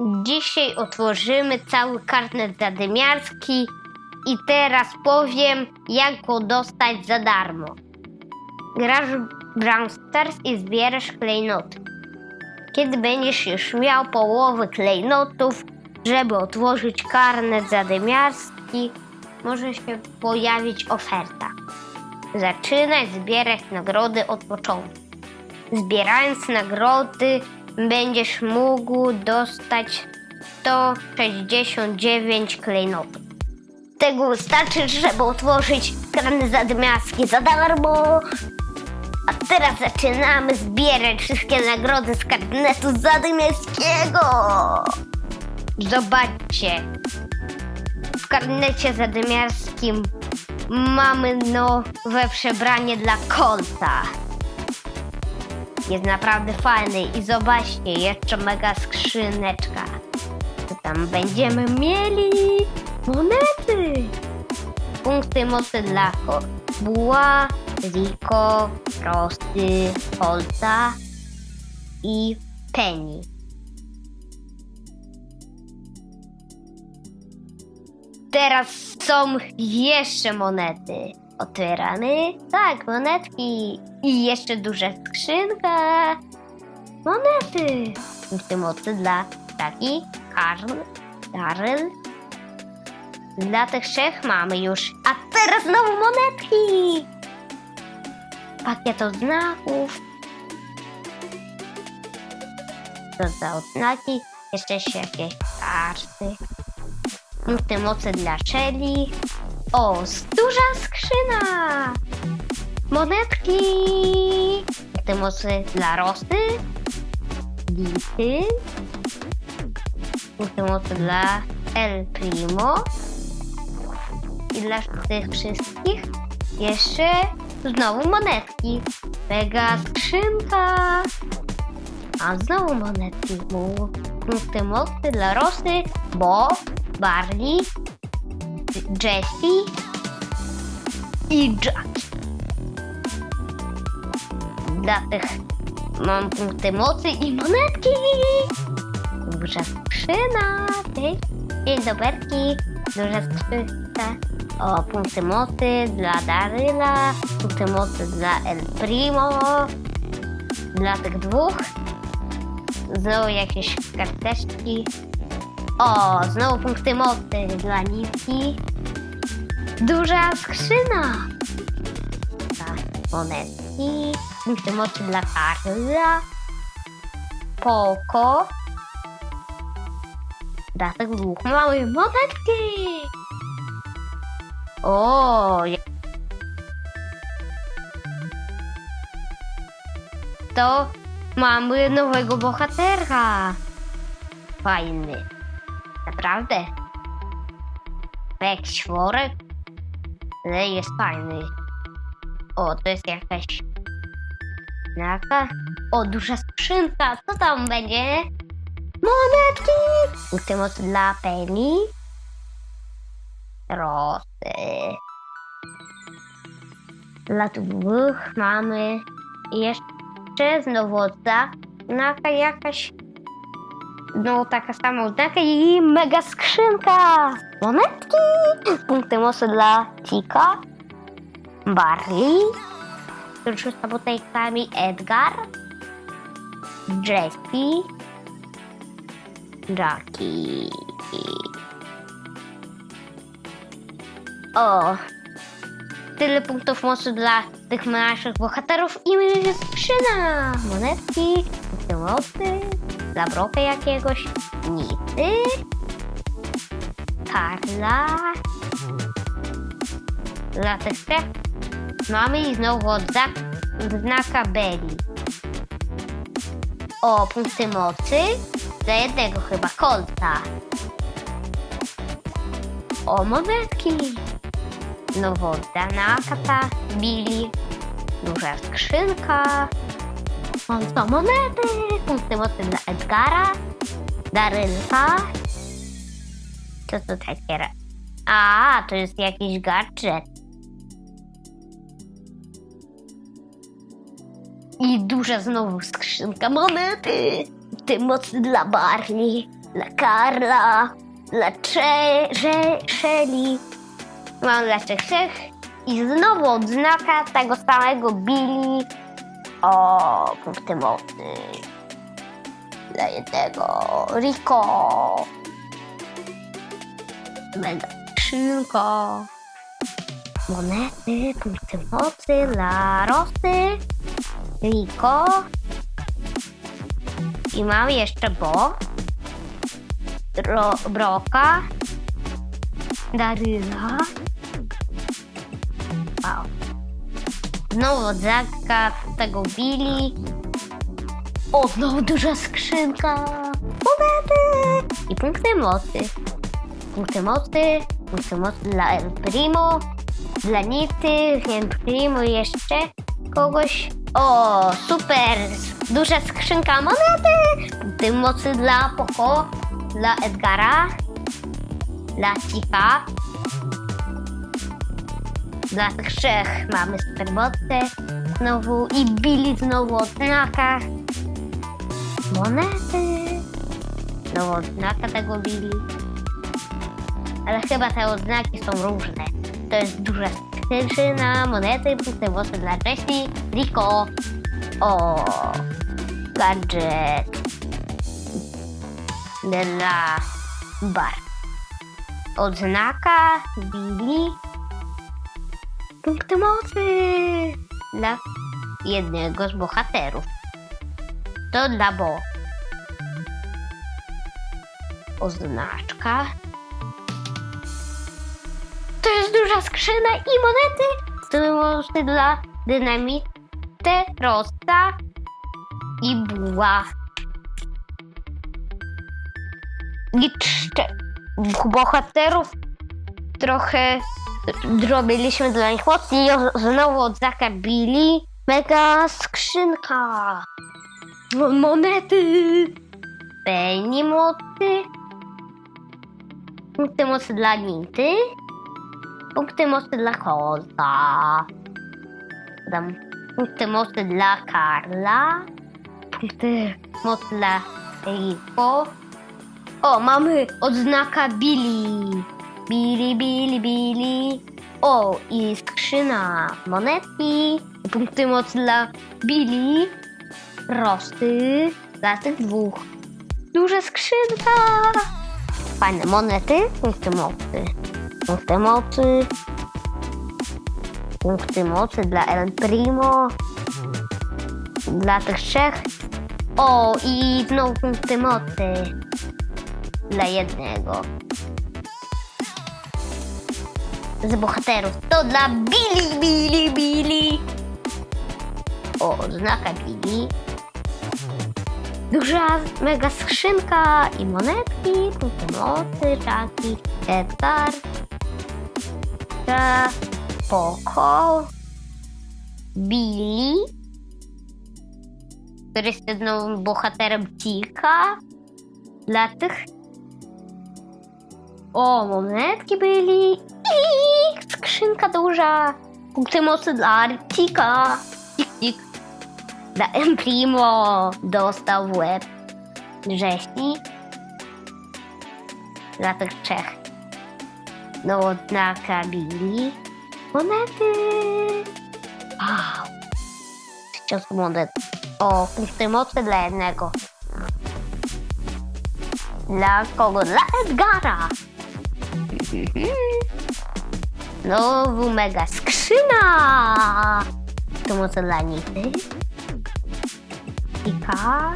Dzisiaj otworzymy cały karnet zadymiarski i teraz powiem, jak go dostać za darmo. Grasz w Stars i zbierasz klejnoty. Kiedy będziesz już miał połowę klejnotów, żeby otworzyć karnet zadymiarski, może się pojawić oferta. Zaczynaj zbierać nagrody od początku. Zbierając nagrody, będziesz mógł dostać 169 klejnotów. Tego wystarczy, żeby otworzyć karnet zadymiarski za darmo. A teraz zaczynamy zbierać wszystkie nagrody z karnetu zadymiarskiego. Zobaczcie. W karnecie zadymiarskim mamy nowe przebranie dla Colta. Jest naprawdę fajny i zobaczcie, jeszcze mega skrzyneczka. Co tam będziemy mieli? Monety! Punkty mocy dla Buła, Rico, Prosty, Holta i Penny. Teraz są jeszcze monety. Otwieramy? Tak, monetki. I jeszcze duża skrzynka. Monety. Punkty mocy dla Taki, Karl, Daryl. Dla tych trzech mamy już. A teraz znowu monetki. Pakiet odznaków. Co za odznaki? Jeszcze jakieś karty. Punkty mocy dla Shelly. O, duża skrzyna! Monetki! Punkty mocy dla Rosy. Bity. Punkty mocy dla El Primo. I dla tych wszystkich jeszcze znowu monetki. Mega skrzynka. A znowu monetki. Punkty mocy dla Rosy, Bo, Barley, Jessie i Jack. Dla tych mam punkty mocy i monetki. Duża skrzyna. Dzień doberki. Duża skrzynka. O, punkty mocy dla Daryla. Punkty mocy dla El Primo. Dla tych dwóch. Znowu jakieś karteczki. O, znowu punkty mocy dla Niki. Duża skrzyna. Tak, monetki. Punkty mocy dla Karla. Poko. Tych dwóch mamy monetki. O, to mamy nowego bohatera. Fajny. Naprawdę. Jakiś worek. Ale jest fajny. O, to jest jakaś... Jaka? O, duża skrzynka. Co tam będzie? Monetki! Mocy dla Penny. Rosy. Dla dwóch mamy jeszcze znowu odznaka jakaś no taka sama odznaka i mega skrzynka. Monetki. Punkty mocy dla Tika. Barley. Który rzuca butelkami Edgar. Jessie. Jackie. O. Tyle punktów mocy dla tych naszych bohaterów i my skrzyna. Monetki. Punkty mocy dla Broka jakiegoś, Nity, Karla, trzech mamy i znowu odznak, znaka Belly. O, punkty mocy dla jednego chyba, Colta. O, monetki. Znowu oddana kata, Billy, duża skrzynka. Mam to monety, punkty mocy dla Edgara, Darylka. Co to takie? A, to jest jakiś gadżet. I duża znowu skrzynka monety. Ty mocy dla Barney. dla Karla, dla Shelly, mam dla trzech trzech i znowu odznaka tego samego Billy. O, punkty mocy. Dla jednego Rico. Mega skrzynka. Monety, punkty mocy dla Rosy, Rico. I mam jeszcze Bo, Ro, Broka, Daryla. Wow. Znowu odzaka tego Billy. O, znowu duża skrzynka. Monety! I punkty mocy. Punkty mocy, punkty mocy dla El Primo, dla Nity, El Primo jeszcze kogoś. O, super! Duża skrzynka monety! Punkty mocy dla Poco, dla Edgara, dla Cika. Dla trzech mamy supermocę znowu i Billy znowu odznaka. Monety. Znowu odznaka tego Billy. Ale chyba te odznaki są różne. To jest duża skrzynka, monety, punkty mocy dla Jessie, Rico. O, gadżet. Dla Bar. Odznaka Billy. Punkty mocy dla jednego z bohaterów. To dla Bo. Oznaczka. To jest duża skrzyna i monety. Mocy dla dynamite, rosta i buła. I czte- bohaterów trochę zrobiliśmy dla nich mocy i znowu od Zaka Billy mega skrzynka. Mo- Monety. Penny mocy. Punkty mocy dla Nity. Punkty mocy dla Koza. Dam punkty mocy dla Karla. Punkty mocy dla Rico. O, mamy odznaka Billy. Billy, Billy, Billy. O, i skrzyna monetki. Punkty mocy dla Billy. Prosty dla tych dwóch. Duża skrzynka. Fajne monety. Punkty mocy. Punkty mocy. Punkty mocy dla El Primo. Dla tych trzech. O, i znowu punkty mocy. Dla jednego z bohaterów. To dla Billy, Billy, Billy. O, znaka Billy. Duża, mega skrzynka i monetki, punkty mocy, czaki, Edgar, ta, Poco, Billy, który jest znowu bohaterem Tika. Dla tych o, monetki byli. I skrzynka duża. Punkty mocy dla Artika. Dla Emprimo dostał w łeb rzeźni. Dla tych trzech. No, dla Kabili. Monety. Wow. Tysiąc monet. O, punkty mocy dla jednego. Dla kogo? Dla Edgara. Znowu mega skrzyna! To może dla Nity? Pika?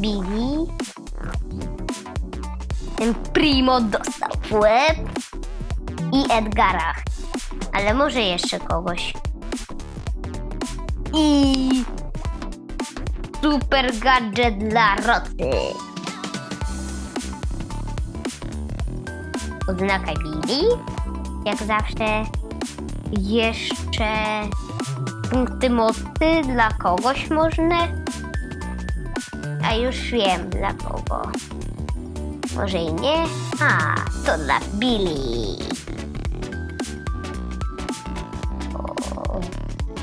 Billy? Ten Primo dostał w i Edgara. Ale może jeszcze kogoś. I super gadżet dla Roty. Odznaka Billy. Jak zawsze jeszcze punkty mocy dla kogoś można. A już wiem dla kogo. Może i nie? A, to dla Billy. O,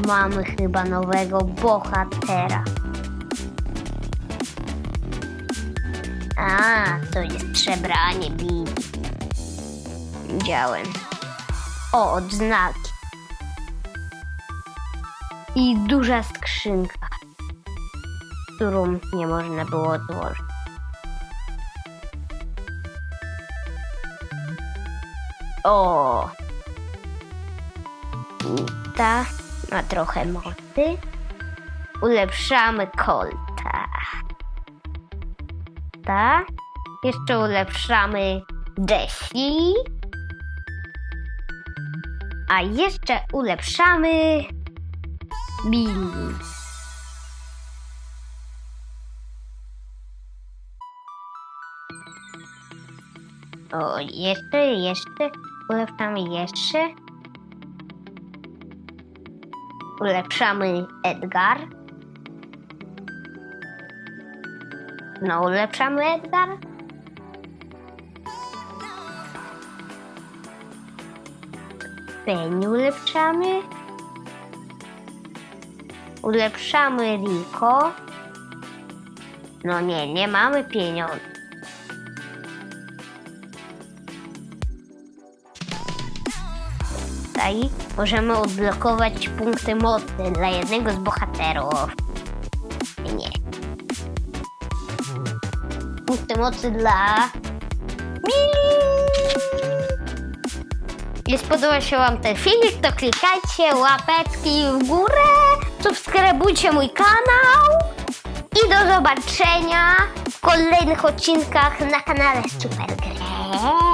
mamy chyba nowego bohatera. A, to jest przebranie Billy. Widziałem. O, odznaki. I duża skrzynka, którą nie można było otworzyć. O! Ta ma trochę mocy. Ulepszamy kolta. Ta. Jeszcze ulepszamy Jessie. A jeszcze ulepszamy Billy. O, jeszcze, jeszcze. Ulepszamy jeszcze. Ulepszamy Edgar. No, ulepszamy Edgar. Penny ulepszamy. Ulepszamy Rico. No nie, nie mamy pieniędzy. Tutaj możemy odblokować punkty mocy dla jednego z bohaterów. Nie. Punkty mocy dla... Billy! Jeśli podoba się Wam ten filmik, to klikajcie łapeczki w górę, subskrybujcie mój kanał i do zobaczenia w kolejnych odcinkach na kanale Super Grę.